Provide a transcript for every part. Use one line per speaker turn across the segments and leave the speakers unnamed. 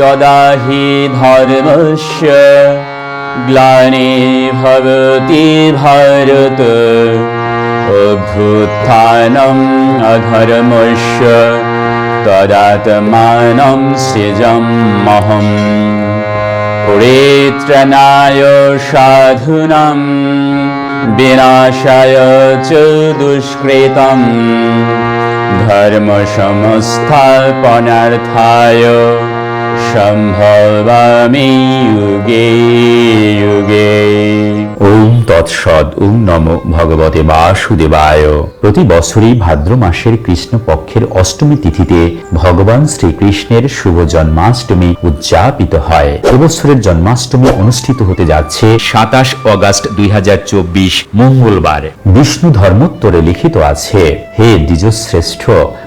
यदा हि धर्मस्य ग्लानिर्भवति भारत अभ्युत्थानम् अधर्मस्य तदात्मानं सृजमहम् परित्रणाय साधूनां विनाशाय च दुष्कृतम् धर्मसंस्थापनार्थाय সম্ভবামি যুগে যুগে। ওম তৎসদ ওম নম ভগবতে বাসুদেবায়। প্রতি বছরই ভাদ্র মাসের কৃষ্ণ পক্ষের অষ্টমী তিথিতে ভগবান শ্রীকৃষ্ণের শুভ জন্মাষ্টমী উদযাপিত হয়। এবছরের জন্মাষ্টমী অনুষ্ঠিত হতে যাচ্ছে সাতাশ অগাস্ট দুই হাজার চব্বিশ মঙ্গলবার। বিষ্ণু ধর্মোত্তরে লিখিত আছে হে দ্বিজশ্রেষ্ঠ,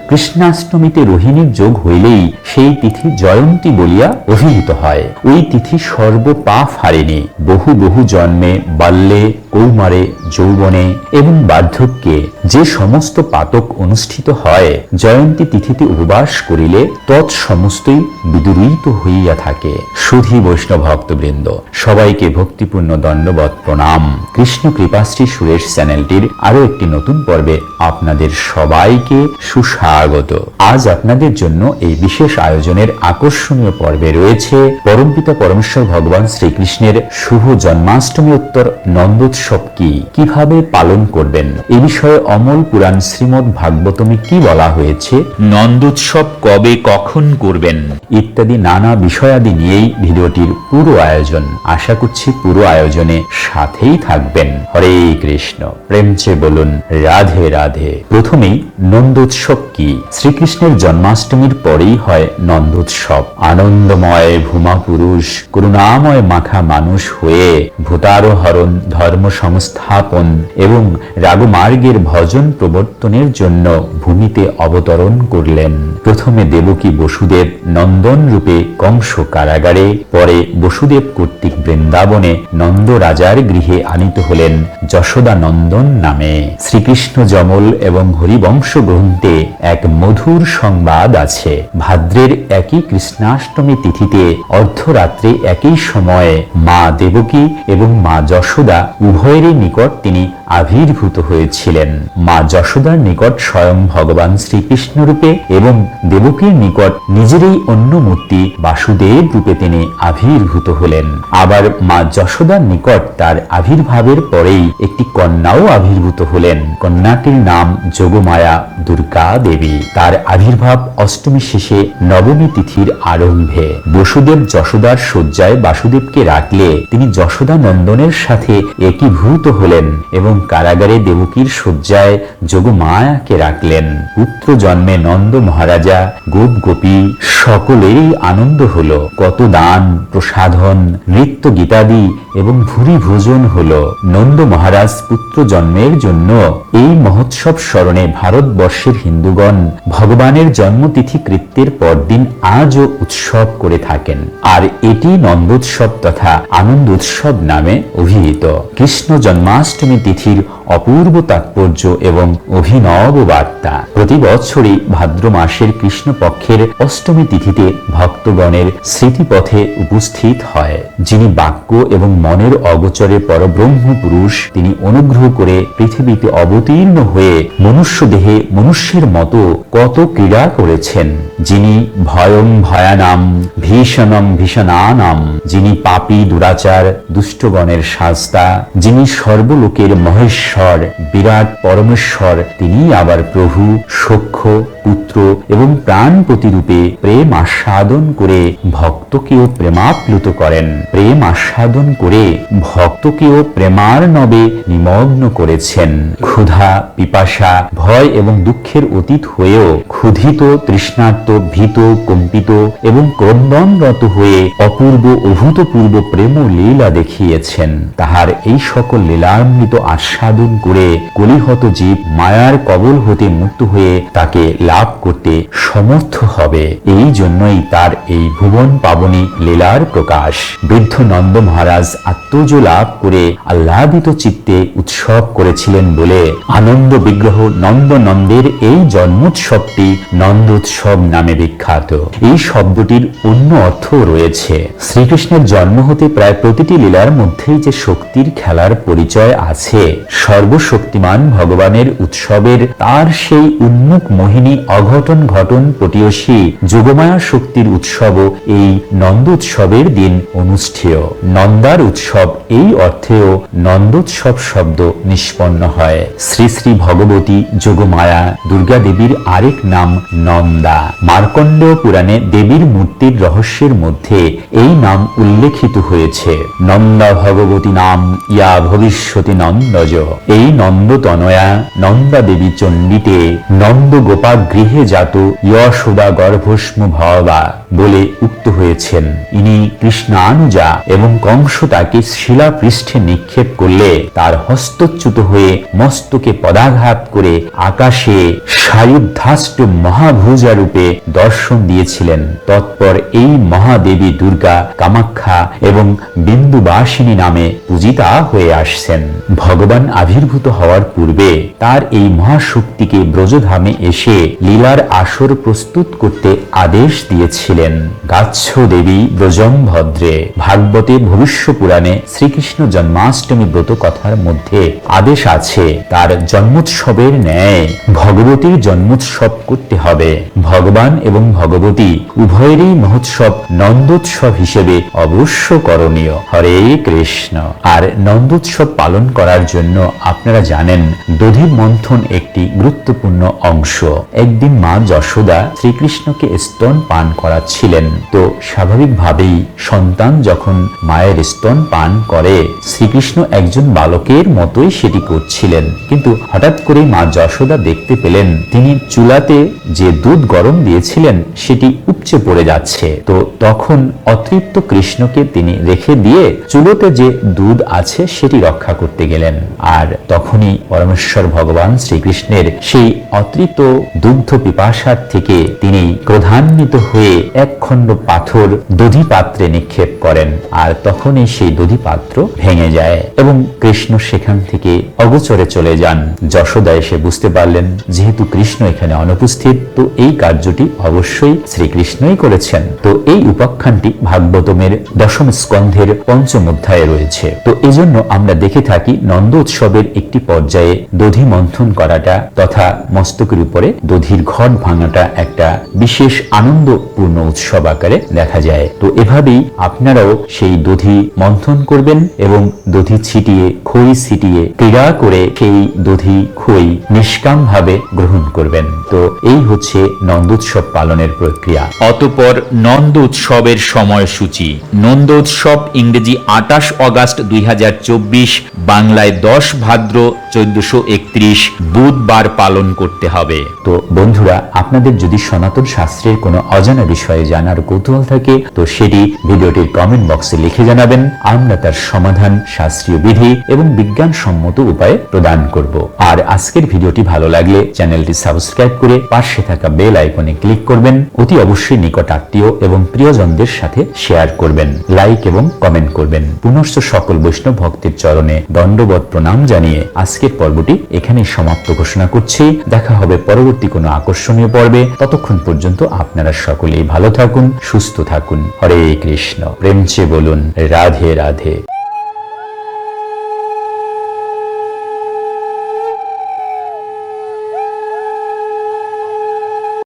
কৃষ্ণাষ্টমীতে রোহিণীর যোগ হইলেই সেই তিথি জয়ন্তী বলিয়া অভিহিত হয়। ওই তিথি সর্ব পাপ হারেনি বহু বহু জন্মে বাল্যে কৌমারে যৌবনে এবং বার্ধক্যে যে সমস্ত পাতক অনুষ্ঠিত হয়, জয়ন্তী তিথিতে উপবাস করিলে তৎ সমস্তই বিদুরিত হইয়া থাকে। সুধী বৈষ্ণব ভক্তবৃন্দ, সবাইকে ভক্তিপূর্ণ দণ্ডবত প্রণাম। কৃষ্ণ কৃপাশ্রী সুরেশ চ্যানেলটির আরও একটি নতুন পর্বে আপনাদের সবাইকে সুস্বাগত। আজ আপনাদের জন্য এই বিশেষ আয়োজনের আকর্ষণীয় পর্বে রয়েছে পরমপিতা পরমেশ্বর ভগবান শ্রীকৃষ্ণের শুভ জন্মাষ্টমী উত্তর নন্দোৎসব। কি? কীভাবে পালন করবেন? এ বিষয়ে অমল পুরাণ শ্রীমৎ ভাগবতমে কি বলা হয়েছে? নন্দোৎসব কবে কখন করবেন? ইত্যাদি নানা বিষয়াদি নিয়েই ভিডিওটির পুরো আয়োজন। আশা করছি পুরো আয়োজনে সাথেই থাকবেন। হরে কৃষ্ণ। প্রেমচে বলুন রাধে রাধে। প্রথমেই নন্দোৎসব কি? শ্রীকৃষ্ণের জন্মাষ্টমীর পরেই হয় নন্দোৎসব। আনন্দময় ভূমা পুরুষ করুণাময় মাখা মানুষ হয়ে ভূতারোহরণ ধর্ম সংস্থাপন এবং রাগমার্গের ভজন প্রবর্তনের জন্য ভূমিতে অবতরণ করলেন। প্রথমে দেবকী বসুদেব নন্দন রূপে কংস কারাগারে, পরে বসুদেব কর্তৃক বৃন্দাবনে নন্দ রাজার গৃহে আনিত হলেন যশোদা নন্দন নামে। শ্রীকৃষ্ণ যমল এবং হরিবংশ গ্রন্থে এক মধুর সংবাদ আছে। ভাদ্রের একই কৃষ্ণাষ্টমী তিথিতে অর্ধরাত্রে একই সময়ে মা দেবকী এবং মা যশোদা উভয়েরই নিকট তিনি আবির্ভূত হয়েছিলেন। মা যশোদার নিকট স্বয়ং ভগবান শ্রীকৃষ্ণ রূপে এবং দেবকীর নিকট নিজেরই অন্য মূর্তি বাসুদেব রূপে তিনি আবির্ভূত হলেন। আবার মা যশোদার নিকট তার আবির্ভাবের পরেই একটি কন্যাও আবির্ভূত হলেন। কন্যাটির নাম যোগমায়া দুর্গা দেবী। তার আবির্ভাব অষ্টমী শেষে নবমী তিথির আরম্ভে। বসুদেব যশোদার শয্যায় বাসুদেবকে রাখলে তিনি যশোদা নন্দনের সাথে একীভূত হলেন এবং কারাগারে দেবকীর শয্যায় যোগমায়াকে রাখলেন। পুত্র জন্মে নন্দ মহারাজা গোপ গোপী সকলেরই আনন্দ হলো। কত দান, প্রসাধন, নৃত্য গীতাদি এবং ভুরি ভোজন হলো। নন্দ মহারাজ পুত্র জন্মের জন্য এই মহোৎসব স্মরণে ভারতবর্ষের হিন্দুগণ ভগবানের জন্মতিথি কৃত্যের পরদিন আজও উৎসব করে থাকেন। আর এটি নন্দোৎসব তথা আনন্দ উৎসব নামে অভিহিত। কৃষ্ণ জন্মাষ্টমী তিথির অপূর্ব তাৎপর্য এবং অভিনব বার্তা। প্রতি বছরই ভাদ্র মাসের কৃষ্ণপক্ষের অষ্টমী তিথিতে ভক্তগণের স্মৃতিপথে উপস্থিত হয়, যিনি বাক্য এবং মনের অগোচরে পরব্রহ্ম পুরুষ তিনি অনুগ্রহ করে পৃথিবীতে অবতীর্ণ হয়ে মনুষ্য দেহে মনুষ্যের মতো কত ক্রীড়া করেছেন, যিনি ভয়ং ভয়ানাম, ভীষণম ভীষণানাম, যিনি পাপী দুরাচার, দুষ্টগণের শাস্তা, যিনি সর্বলোকের মহেশ্বর, বিরাট পরমেশ্বর তিনি আবার প্রভু সখ্য পুত্র এবং প্রাণপতি রূপে প্রেম আস্বাদন করে ভক্তকেও প্রেমাপ্লুত করেন। প্রেম আস্বাদন করে ভক্তকেও প্রেমার নবে নিমগ্ন করেছেন। ক্ষুধা, পিপাসা, ভয় এবং দুঃখের অতীত হয়েও ক্ষুধিত, তৃষ্ণার্ত, ভীত, কম্পিত এবং ক্রন্দনরত হয়ে অপূর্ব, অভূতপূর্ব প্রেম লীলা দেখিয়েছেন। তাহার এই সকল লীলামৃত আস্বাদন করে কলিহত জীব মায়ার কবল হতে মুক্ত হয়ে তাকে লাভ করতে সমর্থ হবে। এই জন্যই তার এই ভুবন পাবনী লীলার প্রকাশ। বৃদ্ধ নন্দ মহারাজ আত্মজ লাভ করে আহ্লাদিত চিত্তে উৎসব করেছিলেন বলে আনন্দ বিগ্রহ নন্দ নন্দের এই জন্মোৎসবটি নন্দোৎসব নামে বিখ্যাত। এই শব্দটির অন্য অর্থ রয়েছে। শ্রীকৃষ্ণের জন্ম হতে প্রায় প্রতিটি লীলার মধ্যেই যে শক্তির খেলার পরিচয় আছে, সর্বশক্তিমান ভগবানের উৎসবের তার সেই উন্মুখ মোহিনী অঘটন ঘটন পটিয়সী যোগমায়া শক্তির উৎসবও এই নন্দ উৎসবের দিন অনুষ্ঠেয়। নন্দার উৎসব এই অর্থেও নন্দোৎসব শব্দ নিষ্পন্ন হয়। শ্রী শ্রী ভগবতী যোগমায়া, দুর্গা দেবীর আরেক নাম নন্দা। মার্কণ্ডেয় পুরাণে দেবীর মূর্তির রহস্যের মধ্যে এই নাম উল্লেখিত হয়েছে। নন্দা ভগবতী নাম, ইয়া ভবিষ্যতি নন্দজ। এই নন্দতনয়া নন্দা দেবী চণ্ডীতে নন্দ গোপা গৃহে জাত যশোদা গর্ভস্ম ভবা বলে উক্ত হয়েছেন। ইনি কৃষ্ণানুজা এবং কংস তাকে শিলা পৃষ্ঠে নিক্ষেপ করলে তার হস্তচ্যুত হয়ে মস্তকে পদাঘাত করে আকাশে সায়ুদ্ধাষ্ট মহাভুজা রূপে দর্শন দিয়েছিলেন। তৎপর এই মহাদেবী দুর্গা কামাখ্যা এবং বিন্দুবাসিনী নামে পূজিতা হয়ে আসছেন। ভগবান আবির্ভূত হওয়ার পূর্বে তার এই মহাশক্তিকে ব্রজধামে এসে লীলার আসর প্রস্তুত করতে আদেশ দিয়েছিলেন। গাচ্ছ দেবী ব্রজম ভদ্রে ভাগবতে ভবিষ্য পুরাণে শ্রীকৃষ্ণ জন্মাষ্টমী ব্রত কথার মধ্যে আদেশ আছে, তার জন্মোৎসবের ন্যায় ভগবতীর জন্মোৎসব করতে হবে। ভগবান এবং ভগবতী উভয়েরই মহোৎসব নন্দোৎসব হিসেবে অবশ্য করণীয়। হরে কৃষ্ণ। আর নন্দোৎসব পালন করার জন্য আপনারা জানেন দধি মন্থন একটি গুরুত্বপূর্ণ অংশ। একদিন মা যশোদা শ্রীকৃষ্ণকে স্তন পান করাচ্ছিলেন। তো স্বাভাবিকভাবেই সন্তান যখন মায়ের স্তন পান করে, শ্রীকৃষ্ণ একজন বালকের মতোই সেটি করছিলেন। কিন্তু হঠাৎ করে মা যশোদা দেখতে পেলেন, তিনি চুলাতে যে দুধ গরম দিয়েছিলেন, সেটি উপচে পড়ে যাচ্ছে। তো তখন অতৃপ্ত কৃষ্ণকে তিনি রেখে দিয়ে চুলোতে যে দুধ আছে, সেটি রক্ষা করতে গেলেন। আর তখনই পরমেশ্বর ভগবান শ্রীকৃষ্ণের সেই অতৃপ্ত দুগ্ধ পিপাসার থেকে তিনি ক্রধান্বিত হয়ে এক খণ্ড পাথর দধি পাত্রে নিক্ষেপ করেন, আর তখনই সেই দধি পাত্র ভেঙে যায় এবং কৃষ্ণ সেখান থেকে অগোচরে চলে যান। যশোদা এসে বুঝতে পারলেন, যেহেতু কৃষ্ণ এখানে অনুপস্থিত, তো এই কার্যটি অবশ্যই শ্রীকৃষ্ণই করেছেন। তো এই উপাখ্যানটি ভাগবতমের দশম স্কন্ধের পঞ্চম অধ্যায়ে রয়েছে। তো এজন্য আমরা দেখে থাকি, নন্দ উৎসবের একটি পর্যায়ে দধি মন্থন করাটা তথা মস্তকের উপরে দধির ঘট ভাঙাটা একটা বিশেষ আনন্দপূর্ণ উৎসব আকারে দেখা যায়। তো এভাবেই আপনারাও সেই দধি মন্থন করবেন এবং দধি ছিটিয়ে, খই ছিটিয়ে, ক্রীড়া করে সেই দধি খই নিষ্কাম ভাবে গ্রহণ করবেন। তো এই হচ্ছে নন্দোৎসব পালনের প্রক্রিয়া।
অতপর নন্দ উৎসবের সময়সূচি। নন্দ উৎসব ইংরেজি আটাশ অগাস্ট দুই হাজার চব্বিশ বাংলায় দশ ভাদ্র চোদ্দশো একত্রিশ বুধবার পালন করতে হবে।
তো বন্ধুরা, আপনাদের যদি সনাতন শাস্ত্রের কোনো অজানা বিষয়ে জানার কৌতূহল থাকে, তো সেটি ভিডিওটির কমেন্ট বক্সে লিখে জানাবেন। আমরা তার সমাধান, শাস্ত্রীয় বিধি এবং বিজ্ঞানসম্মত উপায়ে প্রদান করব। আর আজকের ভিডিওটি ভালো লাগলে চ্যানেলটি সাবস্ক্রাইব করে পাশে থাকা বেল আইকনে ক্লিক করবেন। অতি অবশ্যই নিকট আত্মীয় এবং প্রিয়জনদের সাথে শেয়ার করবেন। লাইক এবং কমেন্ট করবেন। পুনশ্চ সকল বৈষ্ণব ভক্তের চরণে দণ্ডবত প্রণাম জানিয়ে আজকের পর্বটি এখানেই সমাপ্ত ঘোষণা করছি। দেখা হবে পরবর্তী কোনো আকর্ষণীয় পর্বে। ততক্ষণ পর্যন্ত আপনারা সকলেই ভালো থাকুন, সুস্থ থাকুন। হরে কৃষ্ণ। প্রেমচে বলুন, রাধে রাধে।